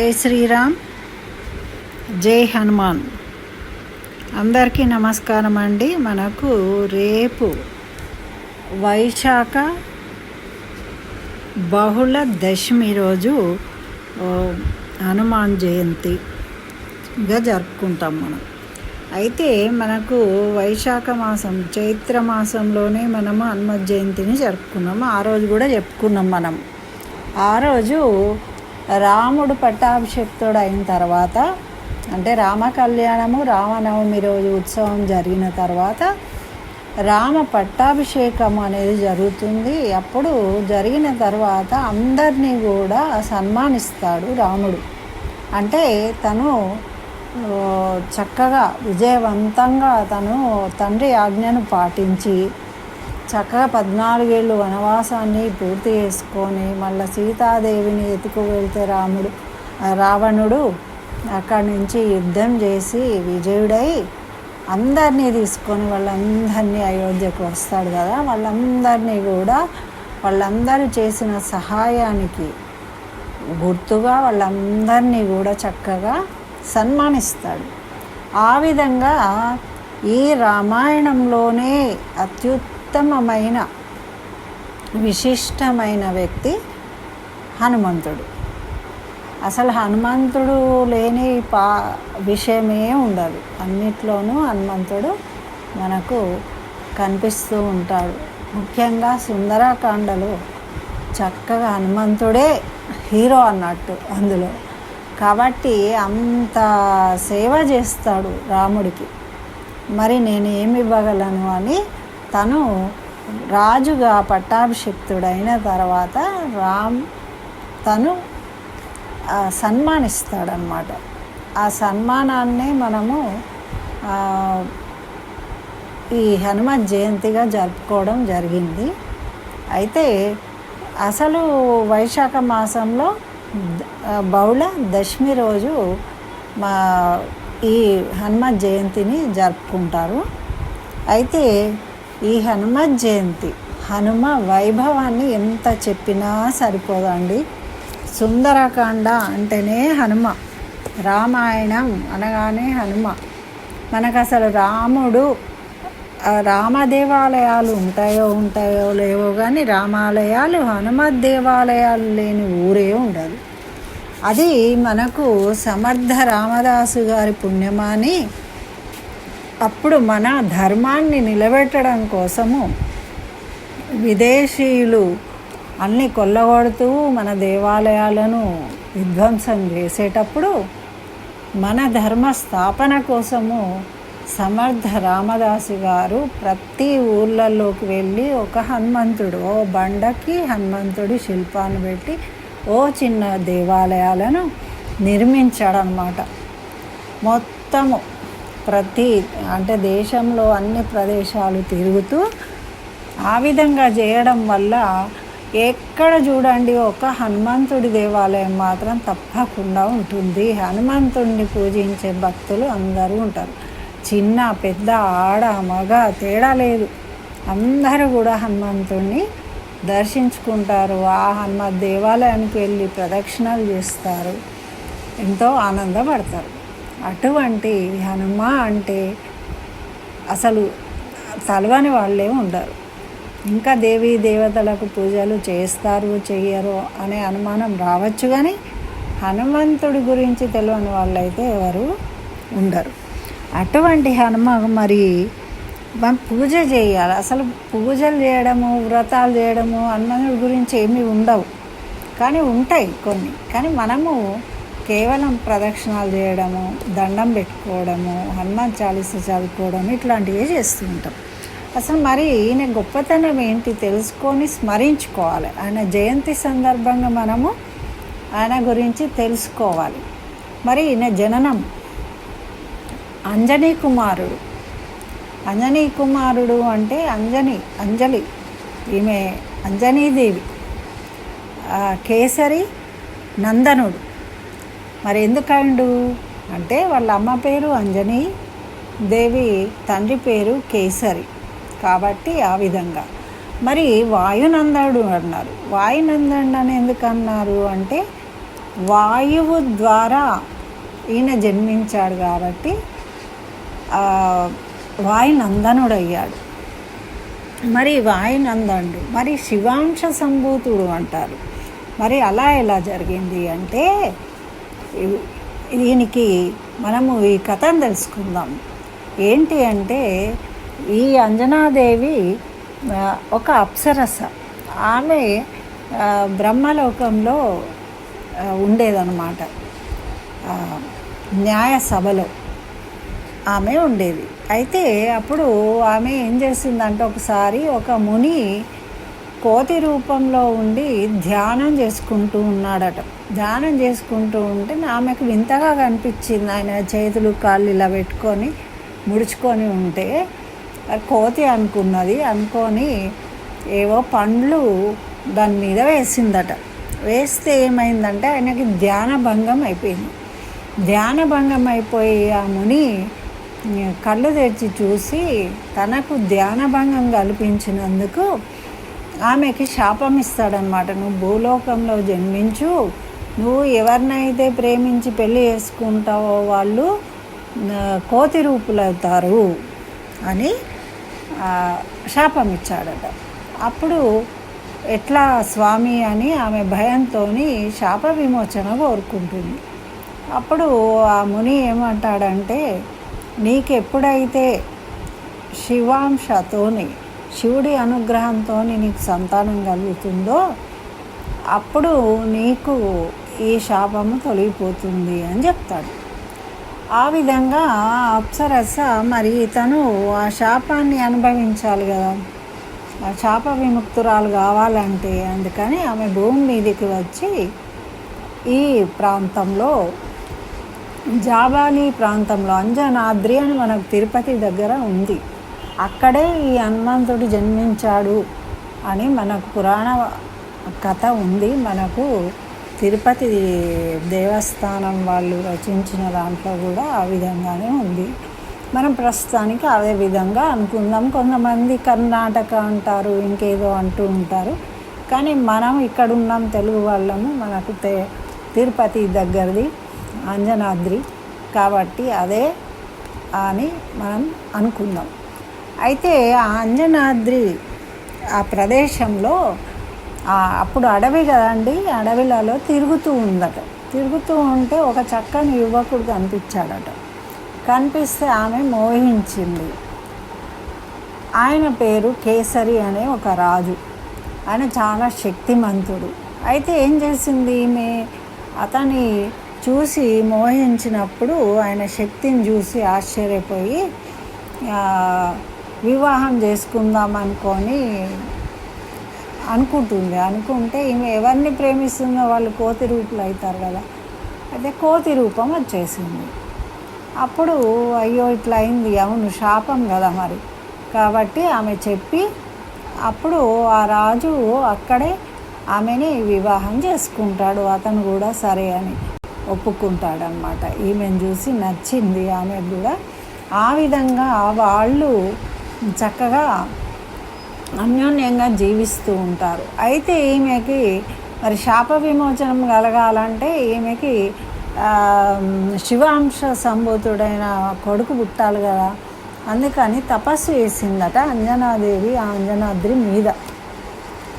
జై శ్రీరామ్ జై హనుమాన్. అందరికీ నమస్కారం అండి. మనకు రేపు వైశాఖ బహుళ దశమి రోజు హనుమాన్ జయంతిగా జరుపుకుంటాం మనం. అయితే మనకు వైశాఖ మాసం చైత్ర మాసంలోనే మనము హనుమ జయంతిని జరుపుకున్నాము. ఆ రోజు కూడా చెప్పుకున్నాం మనం. ఆ రోజు రాముడు పట్టాభిషేక్తుడు అయిన తర్వాత అంటే రామ కళ్యాణము రామనవమి రోజు ఉత్సవం జరిగిన తర్వాత రామ పట్టాభిషేకం అనేది జరుగుతుంది. అప్పుడు జరిగిన తర్వాత అందరినీ కూడా సన్మానిస్తాడు రాముడు. అంటే తను చక్కగా విజయవంతంగా తను తండ్రి ఆజ్ఞను పాటించి చక్కగా పద్నాలుగేళ్ళు వనవాసాన్ని పూర్తి చేసుకొని మళ్ళీ సీతాదేవిని ఎత్తుకు వెళ్తే రాముడు రావణుడు అక్కడి నుంచి యుద్ధం చేసి విజయుడై అందరినీ తీసుకొని వాళ్ళందరినీ అయోధ్యకు వస్తాడు కదా. వాళ్ళందరినీ కూడా వాళ్ళందరూ చేసిన సహాయానికి గుర్తుగా వాళ్ళందరినీ కూడా చక్కగా సన్మానిస్తాడు. ఆ విధంగా ఈ రామాయణంలోనే ఉత్తమమైన విశిష్టమైన వ్యక్తి హనుమంతుడు. అసలు హనుమంతుడు లేని పా విషయమే ఉండదు. అన్నిట్లోనూ హనుమంతుడు మనకు కనిపిస్తూ ఉంటాడు. ముఖ్యంగా సుందరకాండలు చక్కగా హనుమంతుడే హీరో అన్నట్టు అందులో. కాబట్టి అంత సేవ చేస్తాడు రాముడికి. మరి నేను ఏమి ఇవ్వగలను అని తను రాజుగా పట్టాభిషిక్తుడైన తర్వాత రామ్ తను సన్మానిస్తాడనమాట ఆ సన్మానాన్ని మనము ఈ హనుమత్ జయంతిగా జరుపుకోవడం జరిగింది. అయితే అసలు వైశాఖ మాసంలో బహుళ దశమి రోజు మా ఈ హనుమత్ జయంతిని జరుపుకుంటారు. అయితే ఈ హనుమ జయంతి. హనుమ వైభవాన్ని ఎంత చెప్పినా సరిపోదండి. సుందరకాండ అంటేనే హనుమ. రామాయణం అనగానే హనుమ. మనకు అసలు రాముడు రామదేవాలయాలు రామ దేవాలయాలు ఉంటాయో ఉంటాయో లేవో కానీ రామాలయాలు హనుమత్ దేవాలయాలు లేని ఊరే ఉండదు. అది మనకు సమర్థ రామదాసు గారి పుణ్యమాని అప్పుడు మన ధర్మాన్ని నిలబెట్టడం కోసము విదేశీయులు అన్ని కొల్లగొడుతూ మన దేవాలయాలను విధ్వంసం చేసేటప్పుడు మన ధర్మ స్థాపన కోసము సమర్థ రామదాసు గారు ప్రతి ఊళ్ళల్లోకి వెళ్ళి ఒక హనుమంతుడు ఓ బండకి హనుమంతుడి శిల్పాన్ని పెట్టి ఓ చిన్న దేవాలయాలను నిర్మించాడనమాట మొత్తము ప్రతి అంటే దేశంలో అన్ని ప్రదేశాలు తిరుగుతూ ఆ విధంగా చేయడం వల్ల ఎక్కడ చూడండి ఒక హనుమంతుడి దేవాలయం మాత్రం తప్పకుండా ఉంటుంది. హనుమంతుడిని పూజించే భక్తులు అందరూ ఉంటారు. చిన్న పెద్ద ఆడ మగ తేడా లేదు. అందరూ కూడా హనుమంతుడిని దర్శించుకుంటారు. ఆ హనుమ దేవాలయానికి వెళ్ళి ప్రదక్షిణలు చేస్తారు. ఎంతో ఆనందపడతారు. అటువంటి హనుమ అంటే అసలు తలవని వాళ్ళే ఉండరు. ఇంకా దేవీ దేవతలకు పూజలు చేస్తారు చేయరు అనే అనుమానం రావచ్చు కానీ హనుమంతుడి గురించి తెలియని వాళ్ళైతే ఎవరు ఉండరు. అటువంటి హనుమ మరి మనం పూజ చేయాలి. అసలు పూజలు చేయడము వ్రతాలు చేయడము హనుమంతుడి గురించి ఏమీ ఉండవు. కానీ ఉంటాయి కొన్ని. కానీ మనము కేవలం ప్రదక్షిణాలు చేయడము దండం పెట్టుకోవడము హనుమాన్ చాలీస చదువుకోవడం ఇట్లాంటివే చేస్తూ ఉంటాం. అసలు మరి ఈయన గొప్పతనం ఏంటి తెలుసుకొని స్మరించుకోవాలి. ఆయన జయంతి సందర్భంగా మనము ఆయన గురించి తెలుసుకోవాలి. మరి ఈయన జననం అంజనీ కుమారుడు. అంజనీ కుమారుడు అంటే అంజని అంజలి. ఈమె అంజనీదేవి. కేసరి నందనుడు. మరి ఎందుకైండు అంటే వాళ్ళ అమ్మ పేరు అంజని దేవి తండ్రి పేరు కేసరి. కాబట్టి ఆ విధంగా. మరి వాయునందడు అన్నారు. వాయునందనుడు అని ఎందుకు అన్నారు అంటే వాయువు ద్వారా ఈయన జన్మించాడు కాబట్టి ఆ, వాయునందనుడు అయ్యాడు మరి వాయునందనుడు మరి శివాంశ సంభూతుడు అంటారు. మరి అలా ఎలా జరిగింది అంటే దీనికి మనము ఈ కథను తెలుసుకుందాం. ఏంటి అంటే ఈ అంజనాదేవి ఒక అప్సరస. ఆమె బ్రహ్మలోకంలో ఉండేదనమాట ఉండేదన్నమాట. న్యాయ సభలో ఆమె ఉండేది. అయితే అప్పుడు ఆమె ఏం చేసిందంటే ఒకసారి ఒక ముని కోతి రూపంలో ఉండి ధ్యానం చేసుకుంటూ ఉన్నాడట. ధ్యానం చేసుకుంటూ ఉంటే ఆమెకు వింతగా కనిపించింది. ఆయన చేతులు కాళ్ళు ఇలా పెట్టుకొని ముడుచుకొని ఉంటే కోతి అనుకున్నది. అనుకొని ఏవో పండ్లు దాని మీద వేసిందట. వేస్తే ఏమైందంటే ఆయనకి ధ్యాన భంగం అయిపోయింది. ధ్యాన భంగం అయిపోయి ఆ ముని కళ్ళు తెరిచి చూసి తనకు ధ్యాన భంగం కల్పించినందుకు ఆమెకి శాపం ఇస్తాడనమాట నువ్వు భూలోకంలో జన్మించు నువ్వు ఎవరినైతే ప్రేమించి పెళ్ళి చేసుకుంటావో వాళ్ళు కోతి రూపులవుతారు అని శాపం ఇచ్చాడట. అప్పుడు ఎట్లా స్వామి అని ఆమె భయంతో శాప విమోచన కోరుకుంటుంది. అప్పుడు ఆ ముని ఏమంటాడంటే నీకెప్పుడైతే శివాంశతోని శివుడి అనుగ్రహంతో నీకు సంతానం కలుగుతుందో అప్పుడు నీకు ఈ శాపము తొలగిపోతుంది అని చెప్తాడు. ఆ విధంగా అప్సరస మరి తను ఆ శాపాన్ని అనుభవించాలి కదా. ఆ శాప విముక్తురాలు కావాలంటే అందుకని ఆమె భూమి మీదకి వచ్చి ఈ ప్రాంతంలో జాబాలి ప్రాంతంలో అంజనాద్రి అని మనకు తిరుపతి దగ్గర ఉంది. అక్కడే ఈ హనుమంతుడు జన్మించాడు అని మనకు పురాణ కథ ఉంది. మనకు తిరుపతి దేవస్థానం వాళ్ళు రచించిన దాంట్లో కూడా ఆ విధంగానే ఉంది. మనం ప్రస్తుతానికి అదే విధంగా అనుకుందాం. కొంతమంది కర్ణాటక అంటారు ఇంకేదో అంటూ ఉంటారు. కానీ మనం ఇక్కడ ఉన్నాం తెలుగు వాళ్ళము మనకు తిరుపతి దగ్గరది అంజనాద్రి కాబట్టి అదే అని మనం అనుకుందాం. అయితే ఆ అంజనాద్రి ఆ ప్రదేశంలో అప్పుడు అడవి కదండి అడవిలలో తిరుగుతూ ఉందట. తిరుగుతూ ఉంటే ఒక చక్కని యువకుడు కనిపించాడట. కనిపిస్తే ఆమె మోహించింది. ఆయన పేరు కేసరి అనే ఒక రాజు. ఆయన చాలా శక్తిమంతుడు. అయితే ఏం చేసింది ఈమె? అతని చూసి మోహించినప్పుడు ఆయన శక్తిని చూసి ఆశ్చర్యపోయి వివాహం చేసుకుందాం అనుకొని అనుకుంటుంది అనుకుంటే ఈమె ఎవరిని ప్రేమిస్తుందో వాళ్ళు కోతి రూపులు అవుతారు కదా. అయితే కోతి రూపం వచ్చేసింది. అప్పుడు అయ్యో ఇట్లా అయింది. అవును శాపం కదా మరి. కాబట్టి ఆమె చెప్పి అప్పుడు ఆ రాజు అక్కడే ఆమెని వివాహం చేసుకుంటాడు. అతను కూడా సరే అని ఒప్పుకుంటాడు అనమాట ఈమెను చూసి నచ్చింది. ఆమె కూడా ఆ విధంగా వాళ్ళు చక్కగా అన్యోన్యంగా జీవిస్తూ ఉంటారు. అయితే ఈమెకి మరి శాప విమోచనం కలగాలంటే ఈమెకి శివాంశ సంభూతుడైన కొడుకు పుట్టాలి కదా. అందుకని తపస్సు చేసిందట అంజనాదేవి ఆ అంజనాద్రి మీద.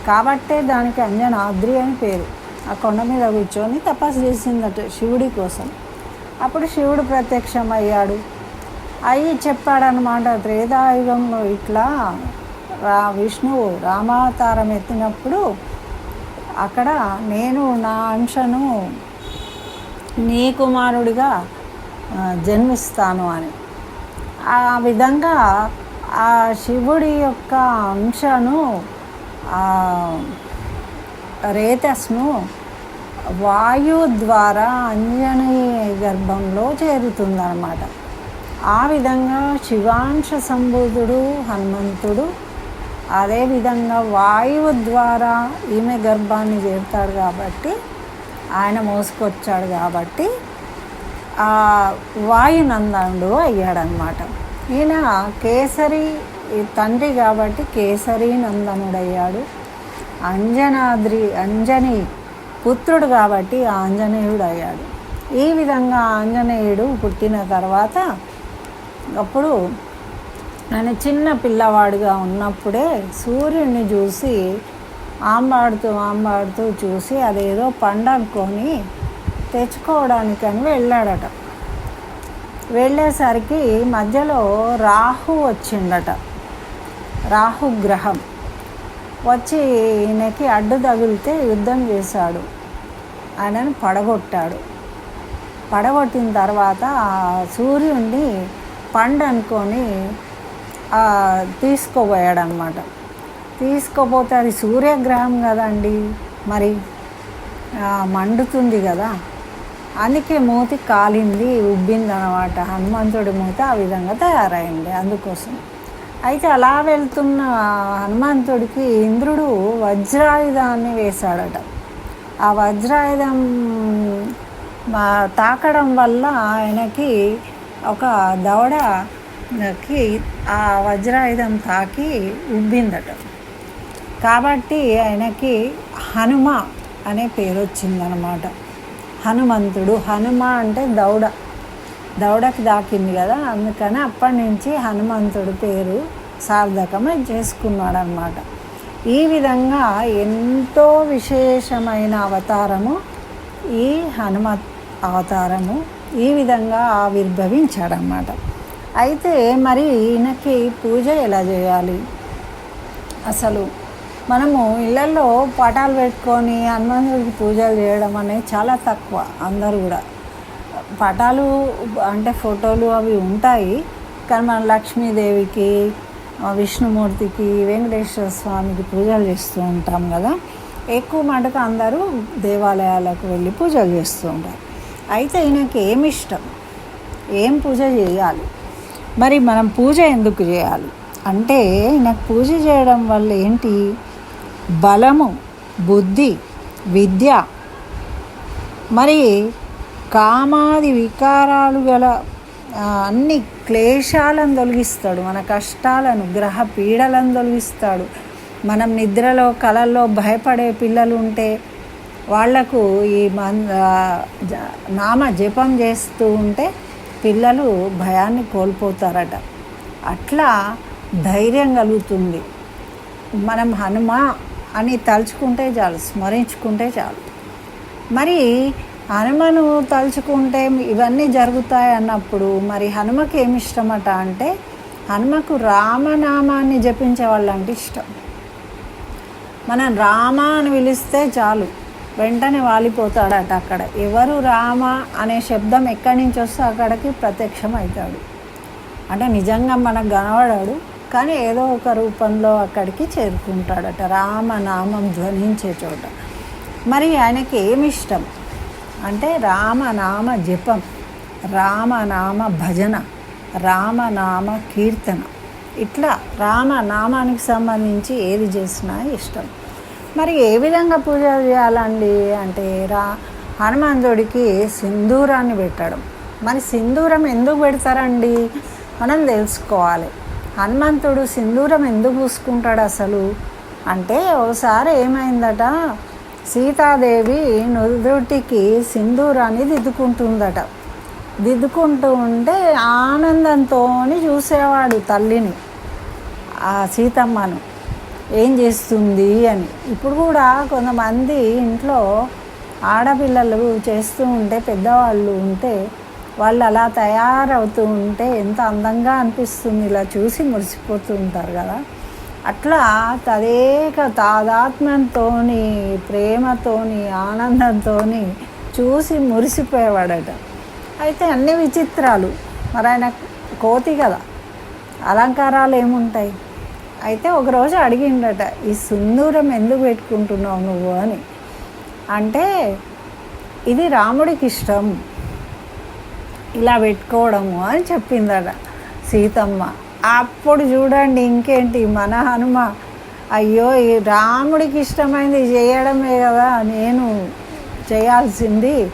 కాబట్టే దానికి అంజనాద్రి అని పేరు. ఆ కొండ మీద కూర్చొని తపస్సు చేసిందట శివుడి కోసం. అప్పుడు శివుడు ప్రత్యక్షమయ్యాడు. అవి చెప్పాడనమాట త్రేతాయుగంలో ఇట్లా రా విష్ణువు రామావతారం ఎత్తినప్పుడు అక్కడ నేను నా అంశను నీ కుమారుడిగా జన్మిస్తాను అని. ఆ విధంగా ఆ శివుడి యొక్క అంశను రేతస్ను వాయు ద్వారా అంజనీ గర్భంలో చేరుతుందన్నమాట. ఆ విధంగా శివాంశ సంబోధుడు హనుమంతుడు అదేవిధంగా వాయువు ద్వారా ఈమె గర్భాన్ని చేరుతాడు కాబట్టి ఆయన మోసుకొచ్చాడు కాబట్టి ఆ వాయునందనుడు అయ్యాడనమాట ఈయన కేసరి తండ్రి కాబట్టి కేసరి నందనుడయ్యాడు. అంజనాద్రి అంజని పుత్రుడు కాబట్టి ఆంజనేయుడు అయ్యాడు ఈ విధంగా ఆంజనేయుడు పుట్టిన తర్వాత అప్పుడు ఆయన చిన్న పిల్లవాడుగా ఉన్నప్పుడే సూర్యుడిని చూసి ఆంబాడుతూ ఆంబాడుతూ చూసి అదేదో పండనుకొని తెచ్చుకోవడానికని వెళ్ళాడట. వెళ్ళేసరికి మధ్యలో రాహు వచ్చిండట. రాహు గ్రహం. వచ్చి ఈయనకి అడ్డు తగిలితే యుద్ధం చేశాడు ఆయనను పడగొట్టాడు. పడగొట్టిన తర్వాత సూర్యుడిని పండు అనుకొని తీసుకోబోయాడనమాట. తీసుకోపోతే అది సూర్యగ్రహం కదండి మరి. మండుతుంది కదా. అందుకే మూతి కాలింది ఉబ్బింది అనమాట హనుమంతుడి మూతి ఆ విధంగా తయారైంది అందుకోసం. అయితే అలా వెళ్తున్న హనుమంతుడికి ఇంద్రుడు వజ్రాయుధాన్ని వేశాడట. ఆ వజ్రాయుధం తాకడం వల్ల ఆయనకి ఒక దవడకి ఆ వజ్రాయుధం తాకి ఉబ్బిందట. కాబట్టి ఆయనకి హనుమ అనే పేరు వచ్చిందనమాట హనుమంతుడు హనుమ అంటే దౌడ దౌడకి దాకింది కదా అందుకని అప్పటి నుంచి హనుమంతుడు పేరు సార్థకమై చేసుకున్నాడనమాట. ఈ విధంగా ఎంతో విశేషమైన అవతారము ఈ హనుమ అవతారము ఈ విధంగా ఆవిర్భవించాడనమాట అయితే మరి ఈయనకి పూజ ఎలా చేయాలి? అసలు మనము ఇళ్ళల్లో పటాలు పెట్టుకొని హనుమంతుడికి పూజలు చేయడం అనేది చాలా తక్కువ అందరూ కూడా. పటాలు అంటే ఫోటోలు అవి ఉంటాయి కానీ మన లక్ష్మీదేవికి విష్ణుమూర్తికి వెంకటేశ్వర స్వామికి పూజలు చేస్తూ ఉంటాం కదా. ఎక్కువ మటుకు అందరూ దేవాలయాలకు వెళ్ళి పూజలు చేస్తూ ఉంటారు. అయితే ఈయనకి ఏమి ఇష్టం? ఏం పూజ చేయాలి? మరి మనం పూజ ఎందుకు చేయాలి? అంటే నాకు పూజ చేయడం వల్ల ఏంటి? బలము బుద్ధి విద్య మరి కామాది వికారాలు గల అన్ని క్లేశాలను తొలగిస్తాడు. మన కష్టాలను గ్రహ పీడలను తొలగిస్తాడు. మనం నిద్రలో కళల్లో భయపడే పిల్లలు ఉంటే వాళ్ళకు ఈ మన్ నామ జపం చేస్తూ ఉంటే పిల్లలు భయాన్ని కోల్పోతారట. అట్లా ధైర్యం కలుగుతుంది. మనం హనుమ అని తలుచుకుంటే చాలు స్మరించుకుంటే చాలు. మరి హనుమను తలుచుకుంటే ఇవన్నీ జరుగుతాయి అన్నప్పుడు మరి హనుమకి ఏమి ఇష్టమట అంటే హనుమకు రామనామాన్ని జపించే వాళ్ళంటే ఇష్టం. మనం రామ అని పిలిస్తే చాలు. వెంటనే వాలిపోతాడట అక్కడ. ఎవరు రామ అనే శబ్దం ఎక్కడి నుంచి వస్తే అక్కడికి ప్రత్యక్షం అవుతాడు. అంటే నిజంగా మనకు కనబడాడు కానీ ఏదో ఒక రూపంలో అక్కడికి చేరుకుంటాడట. రామనామం ధ్వనించే చోట. మరి ఆయనకి ఏమి ఇష్టం? అంటే రామనామ జపం రామనామ భజన రామనామ కీర్తన. ఇట్లా రామనామానికి సంబంధించి ఏది చేసినా ఇష్టం. మరి ఏ విధంగా పూజ చేయాలండి? అంటే రా హనుమంతుడికి సింధూరాన్ని పెట్టడం. మరి సింధూరం ఎందుకు పెడతారండి? మనం తెలుసుకోవాలి. హనుమంతుడు సింధూరం ఎందుకు పూసుకుంటాడు అసలు? అంటే ఒకసారి ఏమైందట? సీతాదేవి నుదుటికి సింధూరాన్ని దిద్దుకుంటుందట. దిద్దుకుంటూ ఉంటే ఆనందంతో చూసేవాడు తల్లిని ఆ సీతమ్మను. ఏం చేస్తుంది అని. ఇప్పుడు కూడా కొంతమంది ఇంట్లో ఆడపిల్లలు చేస్తూ ఉంటే పెద్దవాళ్ళు ఉంటే వాళ్ళు అలా తయారవుతూ ఉంటే ఎంత అందంగా అనిపిస్తుంది. ఇలా చూసి మురిసిపోతూ ఉంటారు కదా. అట్లా తదేక తాదాత్మ్యంతో ప్రేమతోని ఆనందంతో చూసి మురిసిపోయేవాడట. అయితే అన్ని విచిత్రాలు. మరి ఆయన కోతి కదా. అలంకారాలు ఏముంటాయి? అయితే ఒకరోజు అడిగిండట ఈ సుందూరం ఎందుకు పెట్టుకుంటున్నావు నువ్వు? అని. అంటే ఇది రాముడికి ఇష్టం. ఇలా పెట్టుకోవడము అని చెప్పిందట సీతమ్మ. అప్పుడు చూడండి ఇంకేంటి మన హనుమ అయ్యో ఈ రాముడికి ఇష్టమైంది చేయడమే కదా నేను చేయాల్సింది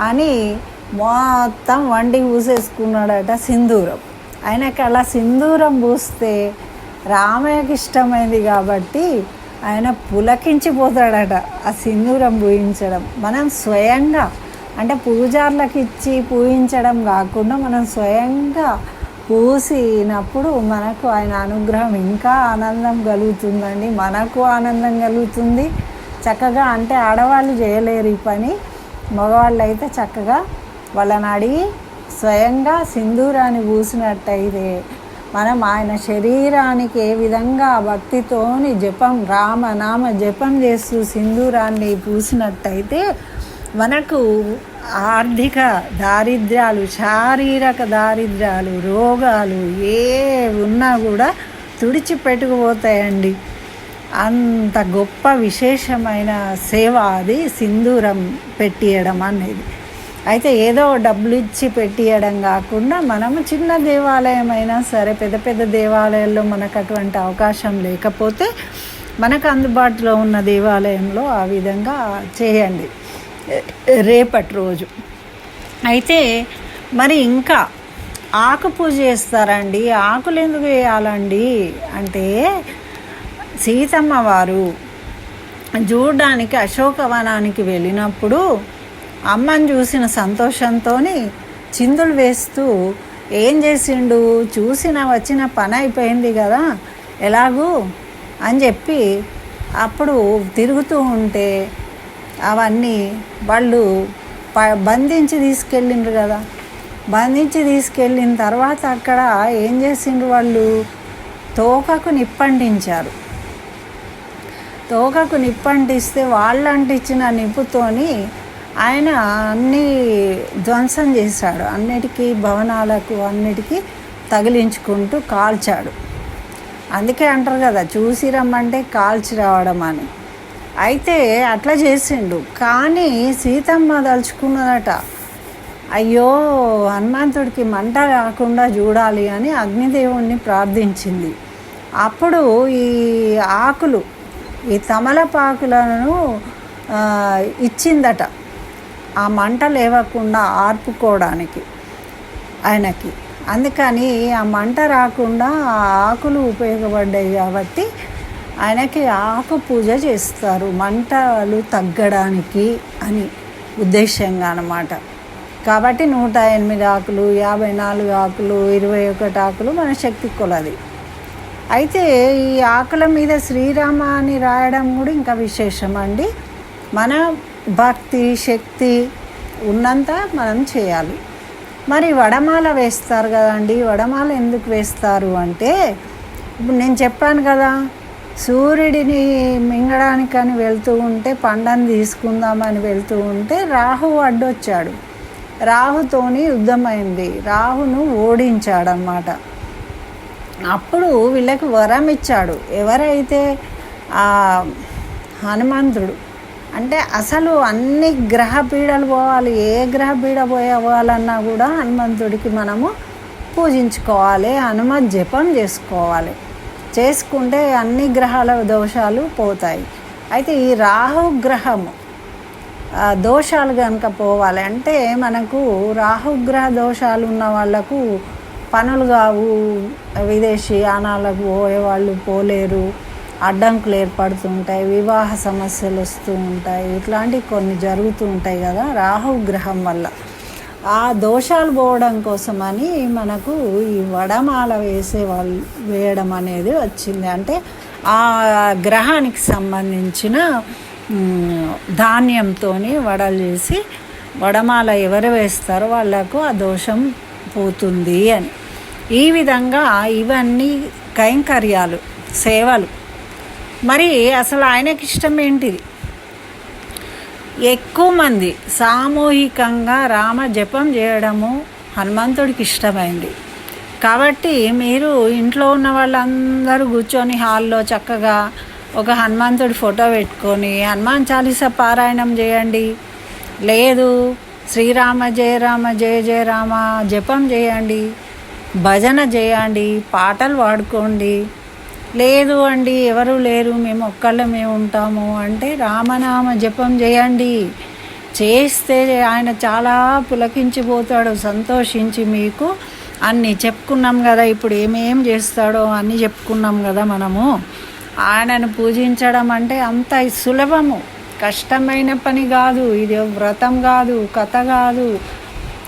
అని మొత్తం వండి పూసేసుకున్నాడట సింధూరం. ఆయనకి అలా సింధూరం పూస్తే రామయ్యకి ఇష్టమైంది కాబట్టి ఆయన పులకించిపోతాడట ఆ సింధూరం పూయించడం. మనం స్వయంగా అంటే పూజార్లకు ఇచ్చి పూయించడం కాకుండా మనం స్వయంగా పూసినప్పుడు మనకు ఆయన అనుగ్రహం ఇంకా ఆనందం కలుగుతుందండి. మనకు ఆనందం కలుగుతుంది. చక్కగా అంటే ఆడవాళ్ళు చేయలేరు ఈ పని. మగవాళ్ళు అయితే చక్కగా వాళ్ళని అడిగి స్వయంగా సింధూరాన్ని పూసినట్టయితే మనం ఆయన శరీరానికి ఏ విధంగా భక్తితోని జపం రామ నామ జపం చేస్తూ సింధూరాన్ని పూసినట్టయితే మనకు ఆర్థిక దారిద్ర్యాలు శారీరక దారిద్ర్యాలు రోగాలు ఏ ఉన్నా కూడా తుడిచిపెట్టుకుపోతాయండి. అంత గొప్ప విశేషమైన సేవ అది సింధూరం పెట్టియడం అనేది. అయితే ఏదో డబ్బులు ఇచ్చి పెట్టియడం కాకుండా మనము చిన్న దేవాలయం అయినా సరే పెద్ద పెద్ద దేవాలయాల్లో మనకు అటువంటి అవకాశం లేకపోతే మనకు అందుబాటులో ఉన్న దేవాలయంలో ఆ విధంగా చేయండి. రేపటి రోజు. అయితే మరి ఇంకా ఆకు పూజ చేస్తారండి. ఆకులు ఎందుకు వేయాలండి? అంటే సీతమ్మ వారు చూడడానికి అశోకవనానికి వెళ్ళినప్పుడు అమ్మని చూసిన సంతోషంతో చిందులు వేస్తూ ఏం చేసిండు? చూసిన వచ్చిన పని అయిపోయింది కదా ఎలాగూ? అని చెప్పి అప్పుడు తిరుగుతూ ఉంటే అవన్నీ వాళ్ళు ప బంధించి తీసుకెళ్ళిండ్రు కదా. బంధించి తీసుకెళ్ళిన తర్వాత అక్కడ ఏం చేసిండ్రు వాళ్ళు? తోకకు నిప్పంటించారు. తోకకు నిప్పంటిస్తే వాళ్ళు అంటించిన నిప్పుతోని ఆయన అన్నీ ధ్వంసం చేశాడు. అన్నిటికీ భవనాలకు అన్నిటికీ తగిలించుకుంటూ కాల్చాడు. అందుకే అంటారు కదా చూసి రమ్మంటే కాల్చి రావడం అని. అయితే అట్లా చేసిండు. కానీ సీతమ్మ దలుచుకున్నదట అయ్యో హనుమంతుడికి మంట రాకుండా చూడాలి అని అగ్నిదేవుణ్ణి ప్రార్థించింది. అప్పుడు ఈ ఆకులు ఈ తమలపాకులను ఇచ్చిందట. ఆ మంట లేవకుండా ఆర్పుకోవడానికి ఆయనకి. అందుకని ఆ మంట రాకుండా ఆ ఆకులు ఉపయోగపడ్డాయి కాబట్టి ఆయనకి ఆకు పూజ చేస్తారు. మంటలు తగ్గడానికి అని ఉద్దేశంగా అనమాట కాబట్టి నూట ఎనిమిది ఆకులు యాభై నాలుగు ఆకులు ఇరవై ఒకటి ఆకులు మన శక్తి కొలది. అయితే ఈ ఆకుల మీద శ్రీరామ అని రాయడం కూడా ఇంకా విశేషం అండి మన భక్తి శక్తి ఉన్నంత మనం చేయాలి. మరి వడమాల వేస్తారు కదండి. వడమాల ఎందుకు వేస్తారు అంటే ఇప్పుడు నేను చెప్పాను కదా సూర్యుడిని మింగడానికని వెళ్తూ ఉంటే పండని తీసుకుందామని వెళ్తూ ఉంటే రాహు అడ్డొచ్చాడు. రాహుతోని యుద్ధమైంది. రాహును ఓడించాడనమాట అప్పుడు వీళ్ళకి వరం ఇచ్చాడు ఎవరైతే హనుమంతుడు అంటే అసలు అన్ని గ్రహ పీడలు పోవాలి ఏ గ్రహ పీడ పోవాలన్నా కూడా హనుమంతుడికి మనము పూజించుకోవాలి హనుమత్ జపం చేసుకోవాలి. చేసుకుంటే అన్ని గ్రహాల దోషాలు పోతాయి. అయితే ఈ రాహు గ్రహము దోషాలు కనుక పోవాలి అంటే మనకు రాహుగ్రహ దోషాలు ఉన్న వాళ్ళకు పనులు కావు విదేశీ యానాలకు పోయేవాళ్ళు పోలేరు. అడ్డంకులు ఏర్పడుతుంటాయి వివాహ సమస్యలు వస్తూ ఉంటాయి ఇట్లాంటివి కొన్ని జరుగుతూ ఉంటాయి కదా రాహు గ్రహం వల్ల. ఆ దోషాలు పోవడం కోసమని మనకు ఈ వడమాల వేసే వాళ్ళు వేయడం అనేది వచ్చింది. అంటే ఆ గ్రహానికి సంబంధించిన ధాన్యంతో వడలు చేసి వడమాల ఎవరు వేస్తారో వాళ్ళకు ఆ దోషం పోతుంది అని. ఈ విధంగా ఇవన్నీ కైంకర్యాలు సేవలు మరి అసలు ఆయనకి ఇష్టం ఏంటిది ఎక్కువ మంది సామూహికంగా రామ జపం చేయడము హనుమంతుడికి ఇష్టమైంది. కాబట్టి మీరు ఇంట్లో ఉన్న వాళ్ళందరూ కూర్చొని హాల్లో చక్కగా ఒక హనుమంతుడి ఫోటో పెట్టుకొని హనుమాన్ చాలీస పారాయణం చేయండి. లేదు శ్రీరామ జయ రామ జయ జయ రామ జపం చేయండి భజన చేయండి పాటలు పాడుకోండి. లేదు అండి ఎవరు లేరు మేము ఒక్కళ్ళమే ఉంటాము అంటే రామనామ జపం చేయండి. చేస్తే ఆయన చాలా పులకించిపోతాడు సంతోషించి మీకు అన్నీ చెప్పుకున్నాం కదా ఇప్పుడు ఏమేం చేస్తాడో అన్నీ చెప్పుకున్నాం కదా మనము. ఆయనను పూజించడం అంటే అంత సులభము. కష్టమైన పని కాదు ఇది వ్రతం కాదు కథ కాదు.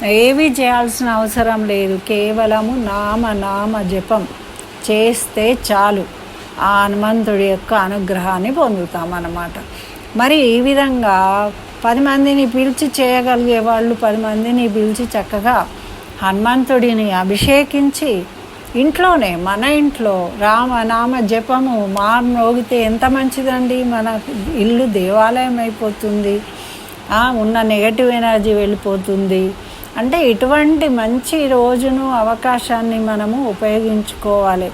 ఏవి చేయాల్సిన అవసరం లేదు కేవలము నామ నామ జపం. చేస్తే చాలు. ఆ హనుమంతుడి యొక్క అనుగ్రహాన్ని పొందుతాం అన్నమాట. మరి ఈ విధంగా పది మందిని పిలిచి చేయగలిగే వాళ్ళు పది మందిని పిలిచి చక్కగా హనుమంతుడిని అభిషేకించి ఇంట్లోనే మన ఇంట్లో రామ నామ జపము మార్మోగితే ఎంత మంచిదండి? మన ఇల్లు దేవాలయం అయిపోతుంది. ఉన్న నెగటివ్ ఎనర్జీ వెళ్ళిపోతుంది. అంటే ఇటువంటి మంచి రోజును అవకాశాన్ని మనము ఉపయోగించుకోవాలి.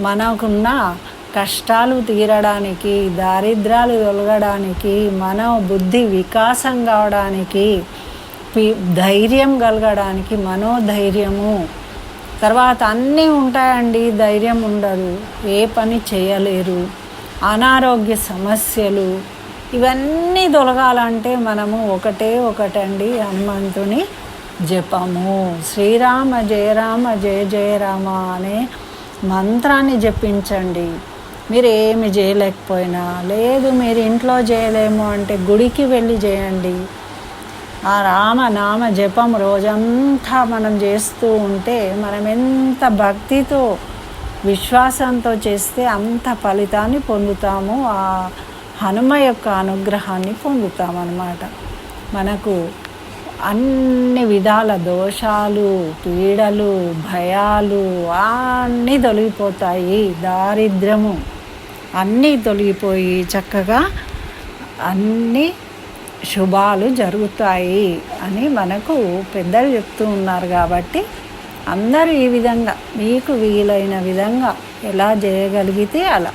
మనకున్న కష్టాలు తీరడానికి దారిద్రాలు తొలగడానికి మన బుద్ధి వికాసం కావడానికి ధైర్యం కలగడానికి మనోధైర్యము. తర్వాత అన్నీ ఉంటాయండి ధైర్యం ఉండదు ఏ పని చేయలేరు అనారోగ్య సమస్యలు ఇవన్నీ తొలగాలంటే మనము ఒకటే ఒకటండి హనుమంతుని జపము. శ్రీరామ జయ రామ జయ జయ రామ అనే మంత్రాన్ని జపించండి. మీరు ఏమి చేయలేకపోయినా లేదు మీరు ఇంట్లో చేయలేము అంటే గుడికి వెళ్ళి చేయండి. ఆ రామ నామ జపం రోజంతా మనం చేస్తూ ఉంటే మనం ఎంత భక్తితో విశ్వాసంతో చేస్తే అంత ఫలితాన్ని పొందుతాము. ఆ హనుమ యొక్క అనుగ్రహాన్ని పొందుతామన్నమాట. మనకు అన్ని విధాల దోషాలు పీడలు భయాలు అన్నీ తొలగిపోతాయి. దారిద్ర్యము అన్నీ తొలగిపోయి చక్కగా అన్ని శుభాలు జరుగుతాయి అని మనకు పెద్దలు చెప్తూ ఉన్నారు కాబట్టి అందరూ ఈ విధంగా మీకు వీలైన విధంగా ఎలా చేయగలిగితే అలా.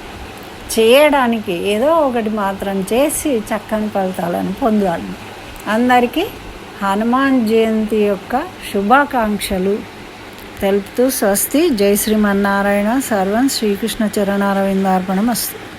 చేయడానికి ఏదో ఒకటి మాత్రం చేసి చక్కని ఫలితాలను పొందాలి. అందరికీ హనుమాన్ జయంతి యొక్క శుభాకాంక్షలు తెలుపుతూ స్వస్తి. జై శ్రీమన్నారాయణ సర్వం శ్రీకృష్ణ చరణారవిందార్పణం అస్తు